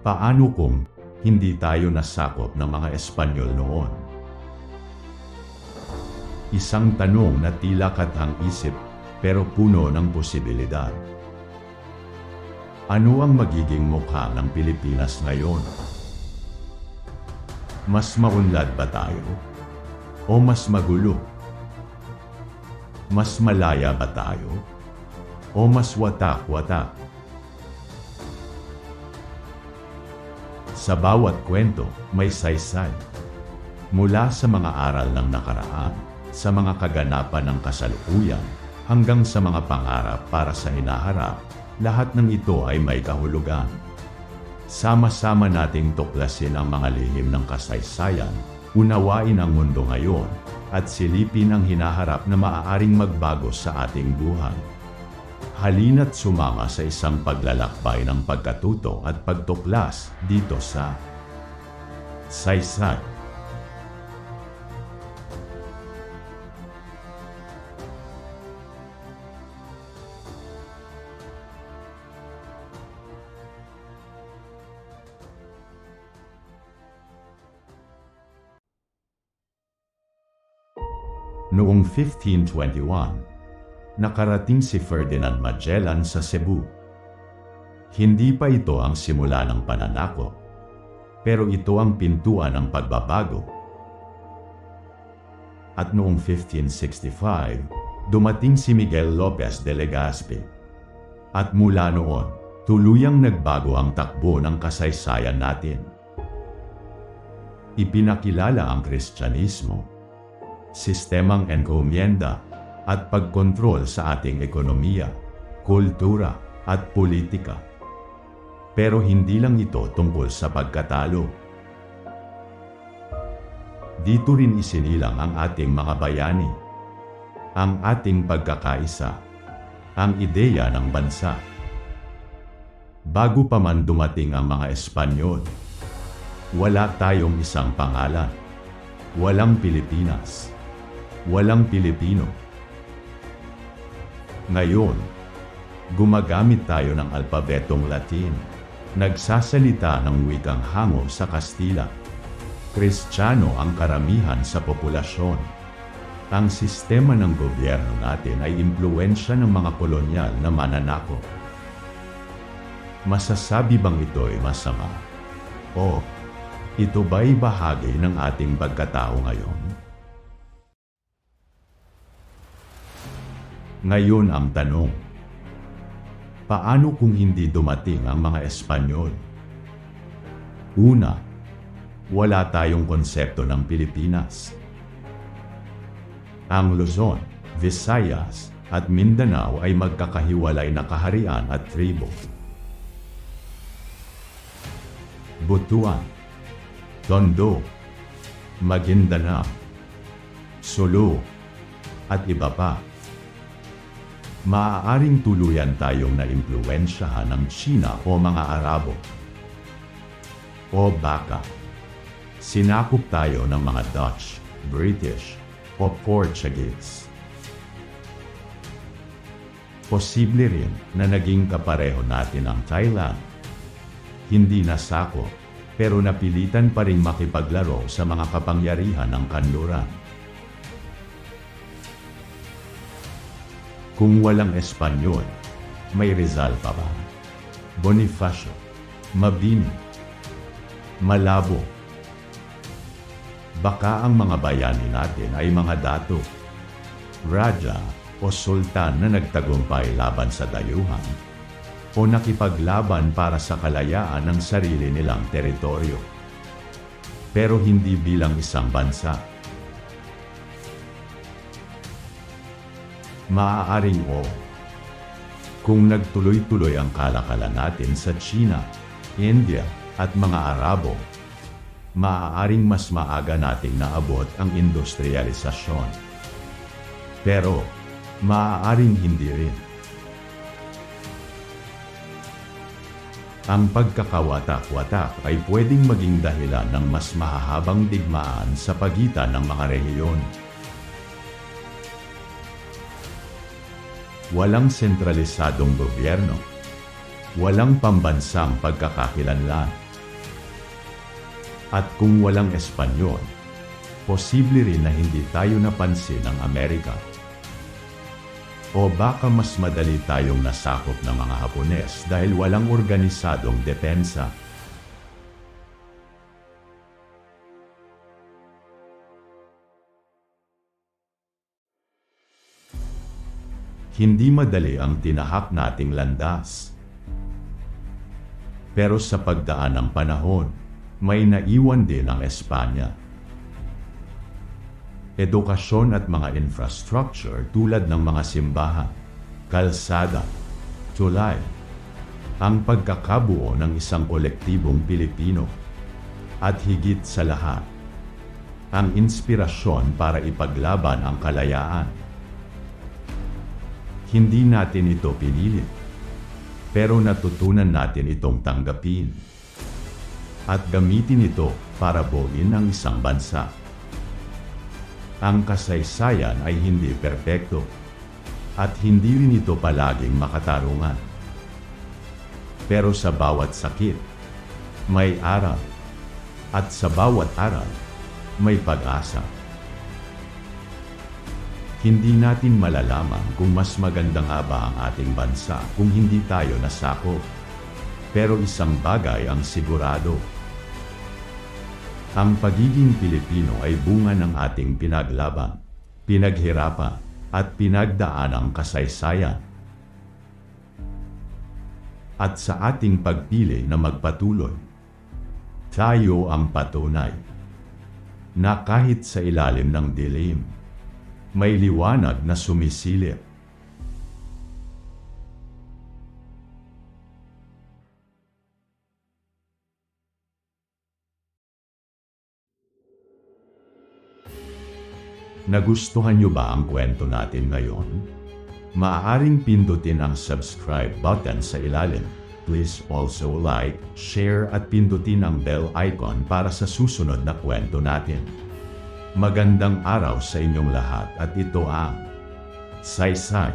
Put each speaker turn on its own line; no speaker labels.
Paano kung hindi tayo nasakop ng mga Espanyol noon? Isang tanong na tila katang isip pero puno ng posibilidad. Ano ang magiging mukha ng Pilipinas ngayon? Mas maunlad ba tayo? O mas magulo? Mas malaya ba tayo? O mas watak-watak? Sa bawat kwento, may saysay. Mula sa mga aral ng nakaraan, sa mga kaganapan ng kasalukuyan, hanggang sa mga pangarap para sa hinaharap, lahat ng ito ay may kahulugan. Sama-sama nating tuklasin ang mga lihim ng kasaysayan, unawain ang mundo ngayon, at silipin ang hinaharap na maaaring magbago sa ating buhay. Halina't sumama sa isang paglalakbay ng pagkatuto at pagtuklas dito sa Saysay. Noong 1521, nakarating si Ferdinand Magellan sa Cebu. Hindi pa ito ang simula ng pananakop, pero ito ang pintuan ng pagbabago. At noong 1565, dumating si Miguel Lopez de Legazpi. At mula noon, tuluyang nagbago ang takbo ng kasaysayan natin. Ipinakilala ang Kristyanismo sistemang enkomienda at pagkontrol sa ating ekonomiya, kultura at politika. Pero hindi lang ito tungkol sa pagkatalo. Dito rin isinilang ang ating mga bayani, ang ating pagkakaisa, ang ideya ng bansa. Bago pa man dumating ang mga Espanyol, wala tayong isang pangalan. Walang Pilipinas walang Pilipino. Ngayon, gumagamit tayo ng alpabetong Latin. Nagsasalita ng wikang hango sa Kastila. Kristiyano ang karamihan sa populasyon. Ang sistema ng gobyerno natin ay impluensya ng mga kolonyal na mananako. Masasabi bang ito'y masama? O ito ba'y bahagi ng ating pagkatao ngayon? Ngayon ang tanong, paano kung hindi dumating ang mga Espanyol? Una, wala tayong konsepto ng Pilipinas. Ang Luzon, Visayas at Mindanao ay magkakahiwalay na kaharian at tribo. Butuan, Tondo, Maguindanao, Sulu, at iba pa maaaring tuluyan tayong naimpluwensyahan ng China o mga Arabo. O baka, sinakop tayo ng mga Dutch, British, o Portuguese. Posible rin na naging kapareho natin ang Thailand. Hindi nasako, pero napilitan pa rin makipaglaro sa mga kapangyarihan ng kanluran. Kung walang Espanyol, may Rizal pa ba? Bonifacio, Mabini, Malabo. Baka ang mga bayani natin ay mga dato, Raja o Sultan na nagtagumpay laban sa dayuhan o nakipaglaban para sa kalayaan ng sarili nilang teritoryo. Pero hindi bilang isang bansa. Maaaring o. Kung nagtuloy-tuloy ang kalakalan natin sa China, India at mga Arabo, maaaring mas maaga nating naabot ang industrialisasyon. Pero, maaaring hindi rin. Ang pagkakawatak-watak ay pwedeng maging dahilan ng mas mahahabang digmaan sa pagitan ng mga rehiyon. Walang sentralisadong gobyerno. Walang pambansang pagkakakilanlan. At kung walang Espanyol, posible rin na hindi tayo napansin ng Amerika. O baka mas madali tayong nasakop ng mga Hapones dahil walang organisadong depensa. Hindi madali ang tinahak nating landas. Pero sa pagdaan ng panahon, may naiwan din ang Espanya. Edukasyon at mga infrastructure tulad ng mga simbahan, kalsada, tulay, ang pagkakabuo ng isang kolektibong Pilipino, at higit sa lahat, ang inspirasyon para ipaglaban ang kalayaan. Hindi natin ito pinili, pero natutunan natin itong tanggapin at gamitin ito para buuin ang isang bansa. Ang kasaysayan ay hindi perpekto at hindi rin ito palaging makatarungan. Pero sa bawat sakit, may aral at sa bawat aral, may pag-asa. Hindi natin malalaman kung mas maganda nga ba ang ating bansa kung hindi tayo nasakop. Pero isang bagay ang sigurado. Ang pagiging Pilipino ay bunga ng ating pinaglaban, pinaghirapan, at pinagdaanang kasaysayan. At sa ating pagpili na magpatuloy, tayo ang patunay na kahit sa ilalim ng dilim, may liwanag na sumisilip. Nagustuhan niyo ba ang kwento natin ngayon? Maaaring pindutin ang subscribe button sa ilalim. Please also like, share at pindutin ang bell icon para sa susunod na kwento natin. Magandang araw sa inyong lahat at ito ang Saysay